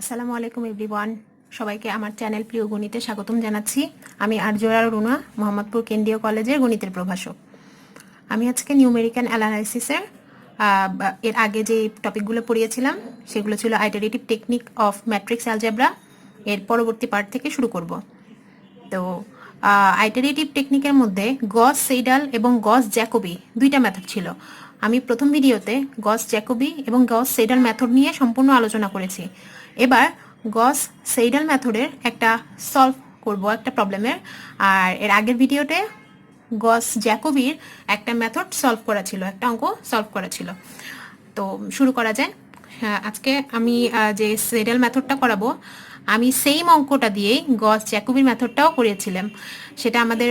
আসসালামু আলাইকুম এভরিওয়ান। সবাইকে আমার চ্যানেল প্রিয় গণিতে স্বাগতম জানাচ্ছি। আমি আরজোয়া রুনা, মোহাম্মদপুর কেন্দ্রীয় কলেজের গণিতের প্রভাষক। আমি আজকে নিউমেরিক্যান অ্যানালাইসিসের এর আগে যে টপিকগুলো পড়িয়েছিলাম, সেগুলো ছিল iterative technique of matrix algebra এর পরবর্তী পার্ট থেকে শুরু করব। তো আইটারেটিভ টেকনিকের মধ্যে গস, সেইডাল এবং গস, জ্যাকোবি দুইটা মেথড ছিল। আমি প্রথম ভিডিওতে গস, জ্যাকোবি এবং গস, সেইডাল মেথড নিয়ে সম্পূর্ণ আলোচনা করেছি। এবার গস সেইডাল মেথডের একটা সলভ করব একটা প্রবলেমের আর এর আগের ভিডিওতে গস জ্যাকোবির একটা মেথড সলভ করা ছিল একটা অঙ্ক সলভ করা ছিল। তো শুরু করা যায় হ্যাঁ, আজকে আমি যে সেরিয়াল মেথডটা করাবো আমি সেম অঙ্কটা দিয়েই গস জ্যাকোবির মেথডটাও করিয়েছিলাম সেটা আমাদের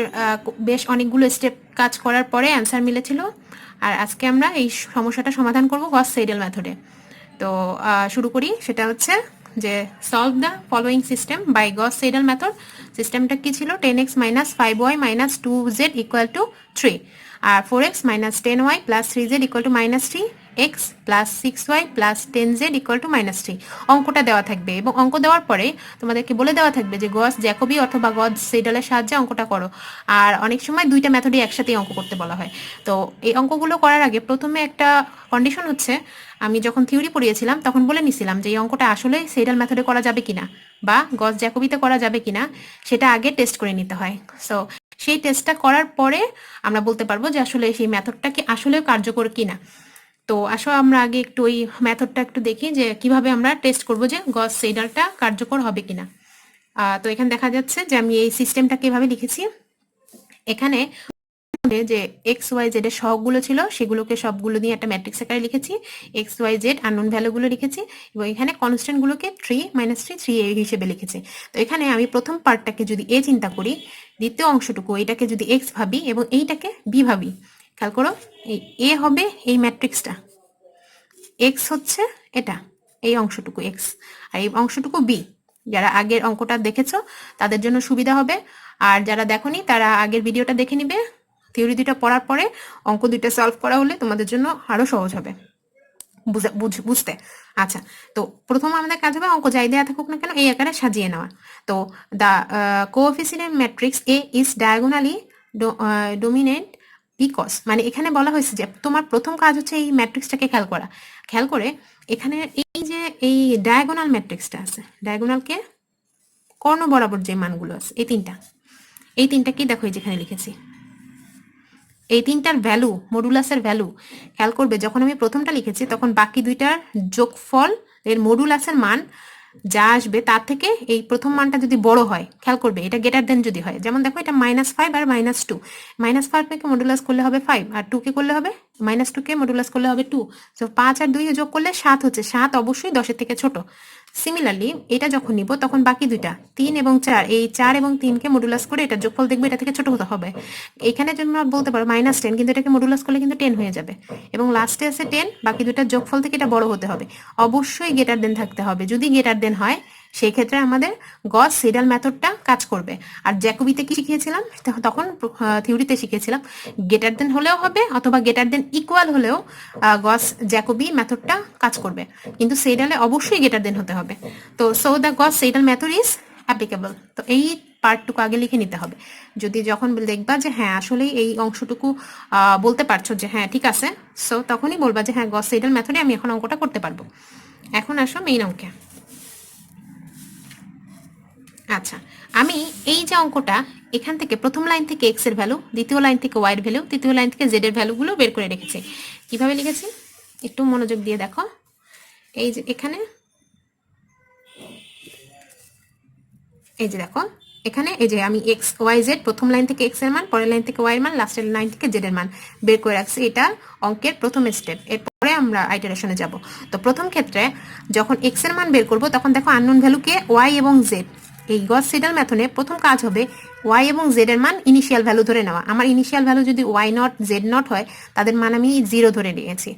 বেশ অনেকগুলো স্টেপ কাজ করার পরে অ্যান্সার মিলেছিল। আর আজকে আমরা এই সমস্যাটা সমাধান করব গস সেরিয়াল মেথডে তো শুরু করি। সেটা হচ্ছে যে solve the following system by Gauss Seidel method সিস্টেমটা কি ছিল? Ten x minus five y minus two z equal to three R four x minus ten y plus three z equal to minus three x plus six y plus ten z equal to minus three অঙ্কটা দেওয়া থাকবে এবং অঙ্ক দেওয়ার পরে তোমাদেরকে বলে দেওয়া থাকবে যে গস, জ্যাকবি অথবা গস সেডালের সাহায্যে অঙ্কটা করো। আর অনেক সময় দুইটা মেথডই একসাথেই অঙ্ক করতে বলা হয়। তো এই অঙ্কগুলো করার আগে প্রথমে একটা কন্ডিশন হচ্ছে, আমি যখন থিওরি পড়িয়েছিলাম, তখন বলে নিছিলাম যে এই অঙ্কটা আসলে সেডাল মেথডে করা যাবে কিনা বা গস, জ্যাকবিতে করা যাবে কিনা, সেটা আগে টেস্ট করে নিতে হয়। সো সেই টেস্টটা করার পরে আমরা বলতে পারব যে আসলে সেই মেথডটা কি আসলে কার্যকর কিনা। তো আসো আমরা আগে একটু ওই মেথডটা একটু দেখি যে কীভাবে আমরা টেস্ট করব যে গস সেডালটা কার্যকর হবে কিনা। তো এখানে দেখা যাচ্ছে যে আমি এই সিস্টেমটা এভাবে লিখেছি। এখানে যে এক্স ওয়াই জেড এর সহগগুলো ছিল সেগুলোকে সবগুলো দিয়ে একটা ম্যাট্রিক্স আকারে লিখেছি। এক্স ওয়াই জেড আননোন ভ্যালুগুলো লিখেছি এবং এখানে কনস্ট্যান্ট গুলোকে থ্রি মাইনাস থ্রি থ্রি এ হিসেবে লিখেছি। তো এখানে আমি প্রথম পার্টটাকে যদি এ চিন্তা করি, দ্বিতীয় অংশটুকু এটাকে যদি এক্স ভাবি এবং এইটাকে বি ভাবি খেয়াল করো, এই এ হবে এই ম্যাট্রিক্সটা। এক্স হচ্ছে এটা, এই অংশটুকু এক্স আর এই অংশটুকু বি যারা আগের অঙ্কটা দেখেছ, তাদের জন্য সুবিধা হবে। আর যারা দেখোনি, তারা আগের ভিডিওটা দেখে নিবে। থিওরি দুইটা পড়ার পরে অঙ্ক দুইটা সলভ করা হলে তোমাদের জন্য আরও সহজ হবে। বুঝে- বুঝ- বুঝতে। আচ্ছা তো প্রথম আমাদের কাজ হবে অঙ্ক যাই দেওয়া থাকুক না কেন, এই আকারে সাজিয়ে নেওয়া। তো the coefficient matrix A is diagonally dominant because মানে এখানে বলা হয়েছে যে তোমার প্রথম কাজ হচ্ছে এই ম্যাট্রিক্সটাকে খেয়াল করা। খেয়াল করে এখানে এই যে এই ডায়াগোনাল ম্যাট্রিক্সটা আছে ডায়াগোনালকে কর্ণ বরাবর যে মানগুলো আছে, এই তিনটা। এই তিনটাকেই দেখো এই যেখানে লিখেছি। এই তিনটার ভ্যালু মডুলাসের ভ্যালু খেয়াল করবে, যখন আমি প্রথমটা লিখেছি তখন বাকি দুইটার যোগফল, এর মডুলাসের মান যা আসবে তার থেকে এই প্রথম মানটা যদি বড় হয়, খেয়াল করবে, এটা গেটার দেন যদি হয়। যেমন দেখো, এটা মাইনাস ফাইভ আর মাইনাস টু মাইনাস ফাইভকে মডুলাস করলে হবে ফাইভ আর টু কে করলে হবে মাইনাস টু কে মডুলাস করলে হবে টু তো পাঁচ আর দুই যোগ করলে সাত হচ্ছে। সাত অবশ্যই দশের থেকে ছোট। সিমিলারলি এটা যখন নিব, তখন বাকি দুইটা, তিন এবং চার, এই চার এবং তিনকে মডুলাস করে এটা যোগফল দেখবে, এটা থেকে ছোট হতে হবে। এখানে জন্য বলতে পারো মাইনাস টেন কিন্তু এটাকে মডুলাস করলে কিন্তু টেন হয়ে যাবে। এবং লাস্টে আছে টেন বাকি দুইটার যোগফল থেকে এটা বড় হতে হবে। অবশ্যই গেটার দেন থাকতে হবে। যদি গেটার দেন হয় সেই ক্ষেত্রে আমাদের গস সিডাল মেথডটা কাজ করবে। আর জ্যাকোবিতে কি শিখিয়েছিলাম? তখন থিওরিতে শিখিয়েছিলাম। গেটার দেন হলেও হবে অথবা গেটার দেন ইকুয়াল হলেও গস জ্যাকোবি মেথডটা কাজ করবে। কিন্তু সেইডালে অবশ্যই গেটার দেন হতে হবে। তো সো দ্য গস সেইডাল মেথড ইজ অ্যাপ্লিকেবল তো এই পার্টটুকু আগে লিখে নিতে হবে। যদি যখন দেখবা যে হ্যাঁ আসলেই এই অংশটুকু বলতে পারছ যে হ্যাঁ ঠিক আছে সো তখনই বলবা যে হ্যাঁ গস সেইডাল মেথডে আমি এখন অঙ্কটা করতে পারব। এখন আসো মেইন অঙ্কে। আচ্ছা আমি এই যে অঙ্কটা এখান থেকে প্রথম লাইন থেকে এক্সের ভ্যালু দ্বিতীয় লাইন থেকে ওয়াই এর ভ্যালু তৃতীয় লাইন থেকে জেড এর ভ্যালুগুলো বের করে রেখেছি। কীভাবে লিখেছি? একটু মনোযোগ দিয়ে দেখো। এই যে এখানে, এই যে দেখো, এখানে এই যে আমি এক্স ওয়াই জেড প্রথম লাইন থেকে এক্সের মান, পরের লাইন থেকে ওয়াই এর মান লাস্টের লাইন থেকে জেড এর মান বের করে রাখছি। এটা অঙ্কের প্রথম স্টেপ এরপরে আমরা আইটারেশনে যাব। তো প্রথম ক্ষেত্রে যখন এক্সের মান বের করব, তখন দেখো আননোন ভ্যালুকে ওয়াই এবং জেড এই গস সিডাল মেথডে প্রথম কাজ হবে ওয়াই এবং জেড এর মান ইনিশিয়াল ভ্যালু ধরে নেওয়া। আমার ইনিশিয়াল ভ্যালু যদি ওয়াই নট জেড নট হয়, তাদের মান আমি জিরো ধরে নিয়েছি।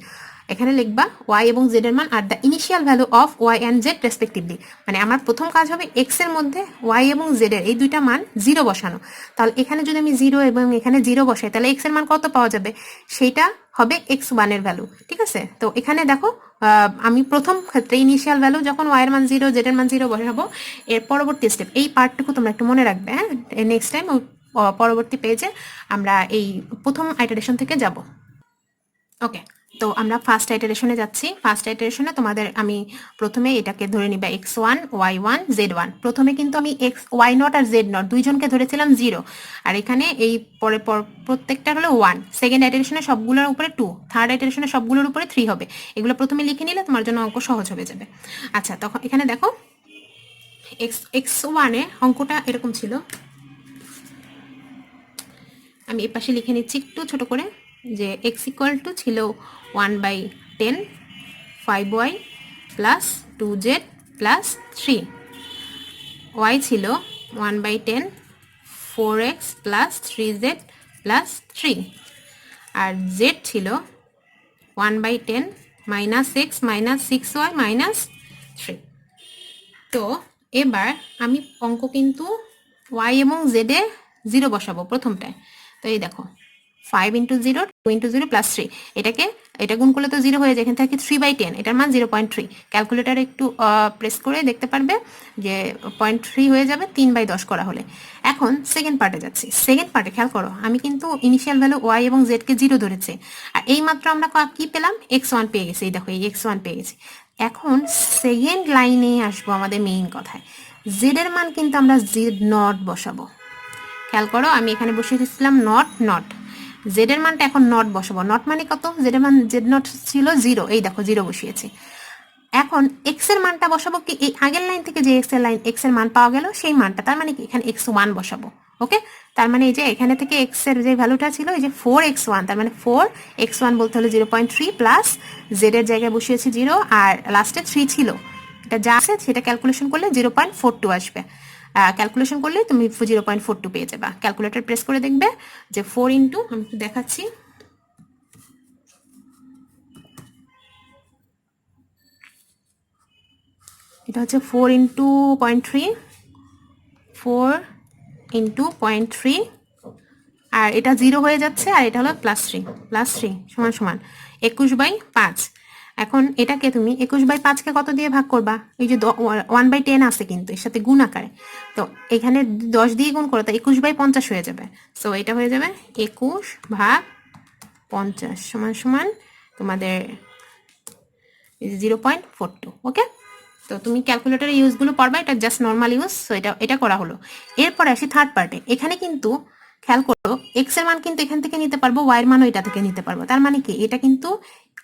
এখানে লিখবা ওয়াই এবং জেড এর মান আর the initial value of y and z respectively মানে আমার প্রথম কাজ হবে এক্সের মধ্যে ওয়াই এবং জেড এর, এই দুইটা মান জিরো বসানো। তাহলে এখানে যদি আমি জিরো এবং এখানে জিরো বসাই, তাহলে এক্সের মান কত পাওয়া যাবে? সেটা হবে এক্স ওয়ানের ভ্যালু ঠিক আছে? তো এখানে দেখো আমি প্রথম ক্ষেত্রে ইনিশিয়াল ভ্যালু যখন ওয়াইয়ের মান জিরো জেড এর মান জিরো বসাবো, এর পরবর্তী স্টেপ এই পার্টটুকু তোমরা একটু মনে রাখবে হ্যাঁ? নেক্সট টাইম পরবর্তী পেজে আমরা এই প্রথম আইটারেশন থেকে যাব। ওকে তো আমরা ফার্স্ট আইটারেশনে যাচ্ছি। ফার্স্ট আইটারেশনে তোমাদের আমি প্রথমে এটাকে ধরে নিবা x one y one z one প্রথমে কিন্তু আমি এক্স ওয়াই নট আর জেড নট দুইজনকে ধরেছিলাম জিরো আর এখানে এই পরে পর প্রত্যেকটা হলো ওয়ান সেকেন্ড আইটারেশনে সবগুলোর উপরে টু থার্ড আইটারেশনে সবগুলোর উপরে থ্রি হবে। এগুলো প্রথমে লিখে নিলে তোমার জন্য অঙ্ক সহজ হয়ে যাবে। আচ্ছা তখন এখানে দেখো। এক্স এক্স ওয়ানে অঙ্কটা এরকম ছিল। আমি এ পাশে লিখে নিচ্ছি একটু ছোট করে। যে এক্স ইকুয়াল টু ছিল one by ten five y plus two z plus three y ছিল one by ten four x plus three z plus three R z ছিল one by ten minus x minus six y minus three তো এবার আমি অঙ্ক কিন্তু Y এবং জেডে zero বসাবো প্রথমটায়। তো এই দেখো five into zero two into zero plus three এটাকে, এটা গুণ করলে তো জিরো হয়ে যায়, এখান থেকে থ্রি বাই টেন এটার মান জিরো পয়েন্ট থ্রি ক্যালকুলেটার একটু প্রেস করে দেখতে পারবে যে পয়েন্ট থ্রি হয়ে যাবে, তিন বাই দশ করা হলে। এখন সেকেন্ড পার্টে যাচ্ছি। সেকেন্ড পার্টে খেয়াল করো, আমি কিন্তু ইনিশিয়াল ভ্যালু ওয়াই এবং জেডকে জিরো ধরেছি। আর এই মাত্র আমরা ক- পেলাম? এক্স ওয়ান পেয়ে গেছি। এই দেখো, এই এক্স ওয়ান পেয়ে গেছি। এখন সেকেন্ড লাইনে আসব আমাদের মেইন কথায়। জেড এর মান কিন্তু আমরা জেড নট বসাবো। খেয়াল করো, আমি এখানে বসিয়ে দিচ্ছিলাম নট নট জেড এর মানটা এখন নট বসাবো। নট মানে কত? জেড এর মান জেড নট ছিল জিরো এই দেখো জিরো বসিয়েছি। এখন এক্সের মানটা বসাবো কি? এই আগের লাইন থেকে যে এক্সের লাইন এক্সের মান পাওয়া গেল, সেই মানটা। তার মানে কি? এখানে এক্স ওয়ান বসাবো। ওকে তার মানে এই যে এখানে থেকে এক্সের যে ভ্যালুটা ছিল, এই যে ফোর এক্স ওয়ান তার মানে ফোর এক্স ওয়ান বলতে হলো zero point three plus z এর জায়গায় বসিয়েছি জিরো আর লাস্টে থ্রি ছিল। এটা যা আছে, সেটা ক্যালকুলেশন করলে জিরো পয়েন্ট ফোর টু আসবে। ক্যালকুলেশন করলে তুমি জিরো পয়েন্ট ফোর টু পেয়ে যাবা। ক্যালকুলেটর প্রেস করে দেখবে যে ফোর ইন্টু আমি একটু দেখাচ্ছি। এটা হচ্ছে four into point three four into point three আর এটা জিরো হয়ে যাচ্ছে, আর এটা হলো প্লাস থ্রি প্লাস থ্রি সমান সমান। একুশ বাই পাঁচ। এখন এটাকে তুমি একুশ বাই পাঁচকে কত দিয়ে ভাগ করবা? এই যে ওয়ান বাই টেন আছে কিন্তু, এর সাথে গুণ আকারে। তো এখানে দশ দিয়ে গুণ করো, তো একুশ বাই পঞ্চাশ হয়ে যাবে। সো এটা হয়ে যাবে একুশ ভাগ পঞ্চাশ সমান সমান তোমাদের zero point four two, okay? তো তুমি ক্যালকুলেটারের ইউজগুলো পারবা এটা জাস্ট নর্মাল ইউজ সো এটা এটা করা হলো। এরপরে আসি থার্ড পার্টে, এখানে কিন্তু খেয়াল করো এক্সের মান কিন্তু এখান থেকে নিতে পারব ওয়াই এর মানও এটা থেকে নিতে পারব। তার মানে কি? এটা কিন্তু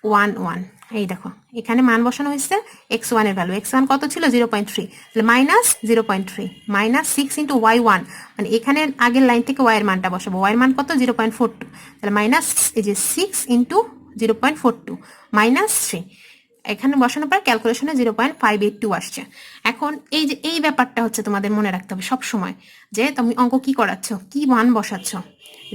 ওয়ান ওয়ান। এই দেখো, এখানে মান বসানো হয়েছে, এক্স ওয়ানের ভ্যালু এক্স ওয়ান কত ছিল? Zero point three. তাহলে minus zero point three. Minus six into y one মানে এখানে আগের লাইন থেকে ওয়াই এর মানটা বসাবো। ওয়াই এর মান কত? জিরো পয়েন্ট ফোর টু তাহলে মাইনাস এই যে six into zero point four two minus three এখানে বসানোর পর ক্যালকুলেশনে zero point five eight two আসছে। এখন এই যে, এই ব্যাপারটা হচ্ছে তোমাদের মনে রাখতে হবে সব সময় যে তুমি অঙ্ক কি করাচ্ছ, কি মান বসাচ্ছ।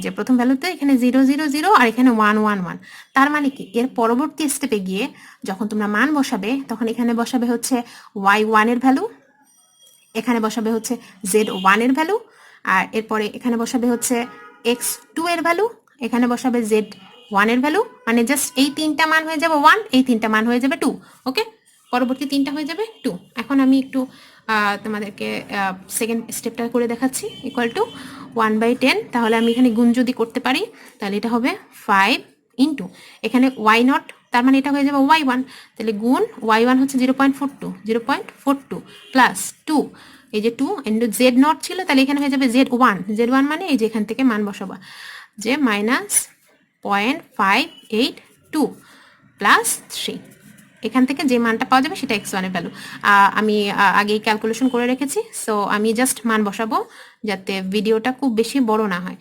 যে প্রথম ভ্যালুতে এখানে জিরো জিরো জিরো আর এখানে ওয়ান ওয়ান ওয়ান তার মানে কি? এর পরবর্তী স্টেপে গিয়ে যখন তোমরা মান বসাবে, তখন এখানে বসাবে হচ্ছে ওয়াই ওয়ানের ভ্যালু এখানে বসাবে হচ্ছে জেড ওয়ানের ভ্যালু আর এরপরে এখানে বসাবে হচ্ছে এক্স টু এর ভ্যালু এখানে বসাবে জেড ওয়ানের ভ্যালু মানে জাস্ট এই তিনটা মান হয়ে যাবে ওয়ান এই তিনটা মান হয়ে যাবে টু ওকে পরবর্তী তিনটা হয়ে যাবে টু এখন আমি একটু তোমাদেরকে সেকেন্ড স্টেপটা করে দেখাচ্ছি equal to one by ten তাহলে আমি এখানে গুণ যদি করতে পারি, তাহলে এটা হবে ফাইভ ইন্টু এখানে ওয়াই নট তার মানে এটা হয়ে যাবে ওয়াই ওয়ান তাহলে গুণ ওয়াই ওয়ান হচ্ছে zero point four two zero point four two plus two এই যে টু ইন্টু জেড নট ছিল, তাহলে এখানে হয়ে যাবে জেড ওয়ান জেড ওয়ান মানে এই যে এখান থেকে মান বসাবা। যে minus point five eight two plus three. এখান থেকে যে মানটা পাওয়া যাবে সেটা এক্স ওয়ানের ভ্যালু। আমি আগেই ক্যালকুলেশন করে রেখেছি। সো আমি জাস্ট মান বসাবো যাতে ভিডিওটা খুব বেশি বড় না হয়।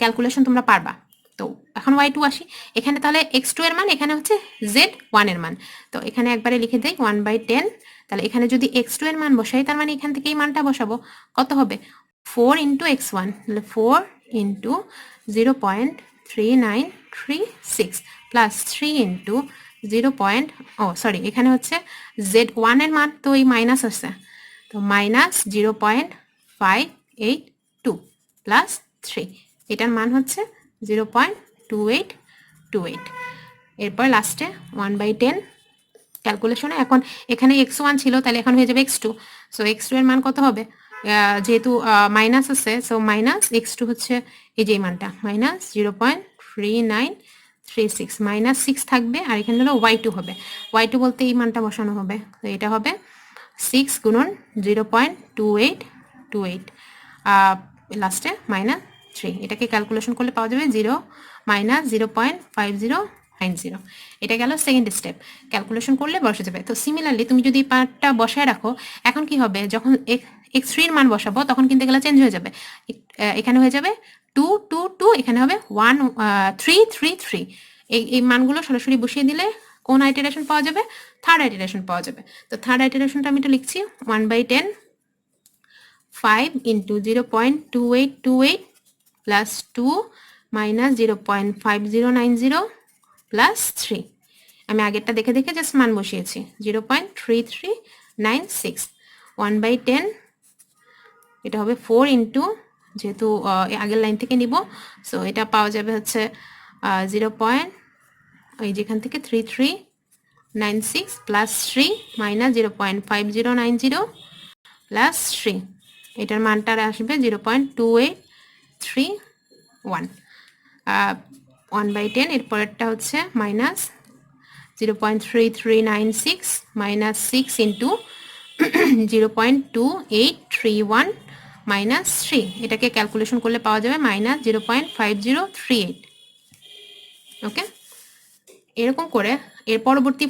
ক্যালকুলেশন তোমরা পারবা। তো, এখন ওয়াই টু আসি। এখানে তাহলে এক্স টু এর মান, এখানে হচ্ছে জেড ওয়ানের মান। তো, এখানে একবারে লিখে দেয় ওয়ান বাই টেন তাহলে এখানে যদি এক্স টু এর মান বসাই, তার মানে এখান থেকে এই মানটা বসাবো। কত হবে? ফোর ইন্টু এক্স ওয়ান তাহলে four into zero point three nine three six plus three into zero point oh sorry এখানে হচ্ছে জেড ওয়ানের মান তো এই মাইনাস আসছে তো minus zero point five eight two plus three এটার মান হচ্ছে zero point two eight two eight এরপর লাস্টে ওয়ান বাই টেন ক্যালকুলেশনে এখন এখানে এক্স ওয়ান ছিল, তাহলে এখন হয়ে যাবে x two so x two এর মান কত হবে? যেহেতু মাইনাস আছে সো মাইনাস এক্স টু হচ্ছে এই যে মানটা minus zero point three nine three six minus six থাকবে, আর এখানে হলো ওয়াই টু হবে। ওয়াই টু বলতে এই মানটা বসানো হবে, তো এটা হবে সিক্স গুণন zero point two eight two eight লাস্টে মাইনাস থ্রি এটাকে ক্যালকুলেশন করলে পাওয়া যাবে zero minus zero point five zero nine zero এটা গেল সেকেন্ড স্টেপ ক্যালকুলেশন করলে বসে যাবে। তো সিমিলারলি তুমি যদি পার্টটা বসায় রাখো, এখন কি হবে? যখন এক্স থ্রির মান বসাবো, তখন কিন্তু এগুলো চেঞ্জ হয়ে যাবে। এখানে হয়ে যাবে টু টু টু এখানে হবে ওয়ান থ্রি থ্রি থ্রি এই এই মানগুলো সরাসরি বসিয়ে দিলে কোন আইটারেশন পাওয়া যাবে? থার্ড আইটারেশন পাওয়া যাবে। তো থার্ড আইটারেশনটা আমি একটু লিখছি one by ten five into zero point two eight two eight plus two minus zero point five zero nine zero plus three আমি আগেরটা দেখে দেখে জাস্ট মান বসিয়েছি zero point three three nine six one by ten এটা হবে four into যেহেতু আগের লাইন থেকে নিব। সো এটা পাওয়া যাবে হচ্ছে জিরো পয়েন্ট ওই যেখান থেকে three three nine six plus three minus zero point five zero nine zero plus three এটার মানটা আসবে zero point two eight three one one by ten এরপরেরটা হচ্ছে minus zero point three three nine six minus six into zero point two eight three one minus three. এটাকে calculation করলে পাওয়া যাবে minus zero point five zero three eight. Okay? এরকম করে এর পরবর্তী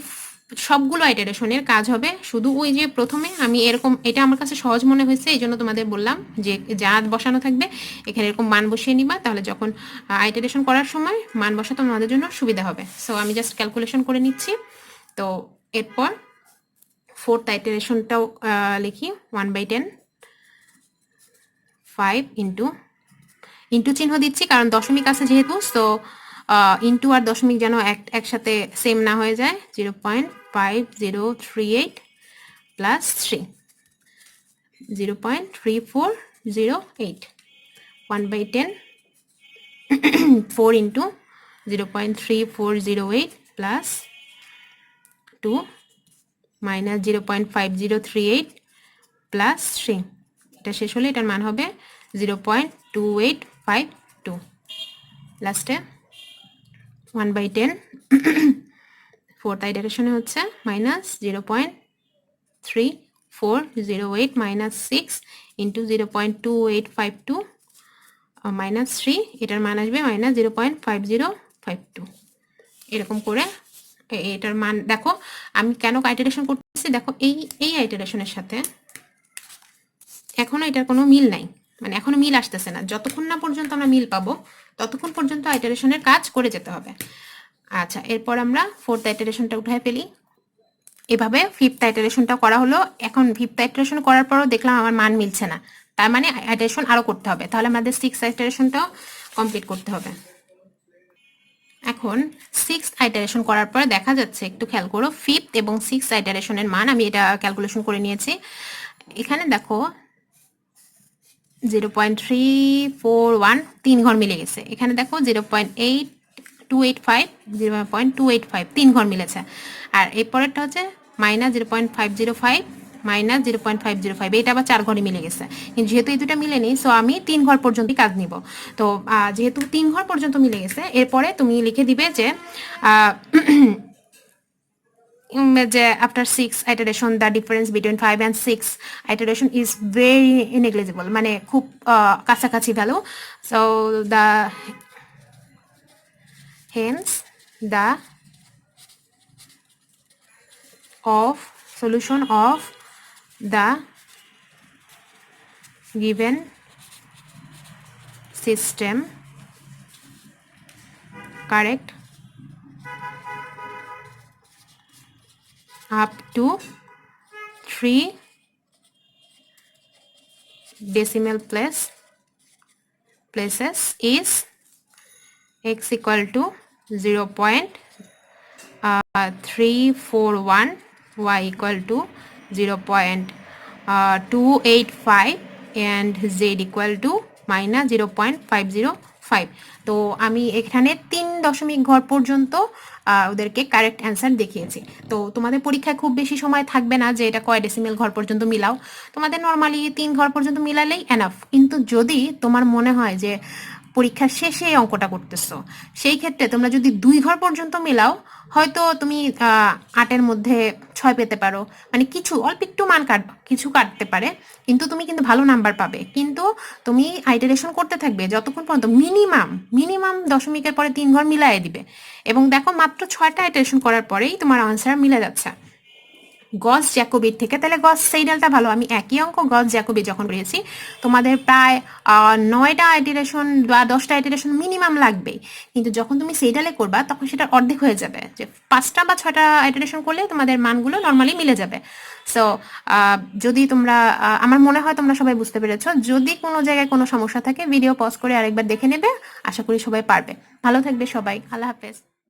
সবগুলো আইটারেশনের কাজ হবে। শুধু ওই যে প্রথমে আমি এরকম, এটা আমার কাছে সহজ মনে হয়েছে, এই জন্য তোমাদের বললাম যে যা বসানো থাকবে, এখানে এরকম মান বসিয়ে নিবা, তাহলে যখন আইটারেশন করার সময় মান বসাতে তোমাদের জন্য সুবিধা হবে। সো আমি জাস্ট ক্যালকুলেশন করে নিচ্ছি। তো, এরপর ফোর্থ আইটারেশনটাও লিখি one by ten five into into চিহ্ন দিচ্ছি কারণ দশমিক আছে যেহেতু সো ইন্টু আর দশমিক যেন এক, একসাথে সেম না হয়ে যায় zero point five zero three eight plus three zero point three four zero eight one by ten four into zero point three four zero eight plus two minus zero point five zero three eight plus three এটা শেষ হলে এটার মান হবে zero point two eight five two লাস্টে one by ten fourth আইডারেশনে হচ্ছে minus zero point three four zero eight minus six into zero point two eight five two minus three এটার মান আসবে minus zero point five zero five two এরকম করে এটার মান, দেখো, আমি কেন আইটারেশন করতেছি? দেখো, এই এই আইটারেশনের সাথে এখনও এটার কোনো মিল নাই। মানে এখনও মিল আসতেছে না। যতক্ষণ না পর্যন্ত আমরা মিল পাবো, ততক্ষণ পর্যন্ত আইটারেশনের কাজ করে যেতে হবে। আচ্ছা এরপর আমরা ফোর্থ আইটারেশনটা উঠায় ফেলি। এভাবে ফিফথ আইটারেশনটা করা হলো। এখন ফিফথ আইটারেশন করার পরও দেখলাম আমার মান মিলছে না। তার মানে আইটারেশন আরও করতে হবে। তাহলে আমাদের সিক্স আইটারেশনটাও কমপ্লিট করতে হবে। এখন সিক্স আইটারেশন করার পরে দেখা যাচ্ছে, একটু খেয়াল করো ফিফথ এবং সিক্স আইটারেশনের মান আমি এটা ক্যালকুলেশন করে নিয়েছি। এখানে দেখো zero point three four one, তিন ঘর মিলে গেছে। এখানে দেখো zero point eight, two eight five, zero point two eight five, তিন ঘর মিলেছে। আর এই পরেরটা হচ্ছে minus zero point five zero five, minus zero point five zero five এটা আবার চার ঘরে মিলে গেছে। কিন্তু যেহেতু এই দুটা মিলেনি সো আমি তিন ঘর পর্যন্তই কাজ নিব। তো যেহেতু তিন ঘর পর্যন্ত মিলে গেছে, এরপরে তুমি লিখে দিবে যে যে after six iteration the difference between five and six iteration is very negligible মানে খুব কাছাকাছি value so the hence the of, solution of the given system correct? Up to 3 decimal place places is x equal to 0 point uh, 341 y equal to 0 point uh, 285 and z equal to minus 0.505 তো আমি এখানে তিন দশমিক ঘর পর্যন্ত ওদেরকে correct answer দেখিয়েছি। তো তোমাদের পরীক্ষায় খুব বেশি সময় থাকবে না যে এটা কয় ডেসিমেল ঘর পর্যন্ত মিলাও। তোমাদের নর্মালি তিন ঘর পর্যন্ত মিলালেই এনাফ কিন্তু যদি তোমার মনে হয় যে পরীক্ষার শেষে অঙ্কটা করতেছো। সেই ক্ষেত্রে তোমরা যদি দুই ঘর পর্যন্ত মিলাও, হয়তো তুমি আটের মধ্যে ছয় পেতে পারো। মানে কিছু, অল্প একটু মান কাট, কিছু কাটতে পারে, কিন্তু তুমি কিন্তু ভালো নাম্বার পাবে। কিন্তু তুমি আইটারেশন করতে থাকবে যতক্ষণ পর্যন্ত মিনিমাম মিনিমাম দশমিকের পরে তিন ঘর মিলাই দিবে। এবং দেখো মাত্র ছয়টা আইটারেশন করার পরেই তোমার আনসার মিলে যাচ্ছে। গস জ্যাকোবির থেকে, তাহলে গস সেইডালটা ভালো, আমি একই অঙ্ক গস জ্যাকোবি যখন করেছি তোমাদের প্রায় নয়টা আইটারেশন বা দশটা আইটারেশন মিনিমাম লাগবেই কিন্তু যখন তুমি সেইডালে করবা, তখন সেটা অর্ধেক হয়ে যাবে। যে পাঁচটা বা ছয়টা আইটারেশন করলে তোমাদের মানগুলো নর্মালি মিলে যাবে। সো যদি তোমরা আমার মনে হয় তোমরা সবাই বুঝতে পেরেছ, যদি কোনো জায়গায় কোনো সমস্যা থাকে ভিডিও পজ করে আরেকবার দেখে নেবে, আশা করি সবাই পারবে। ভালো থাকবে সবাই, আল্লাহ হাফেজ।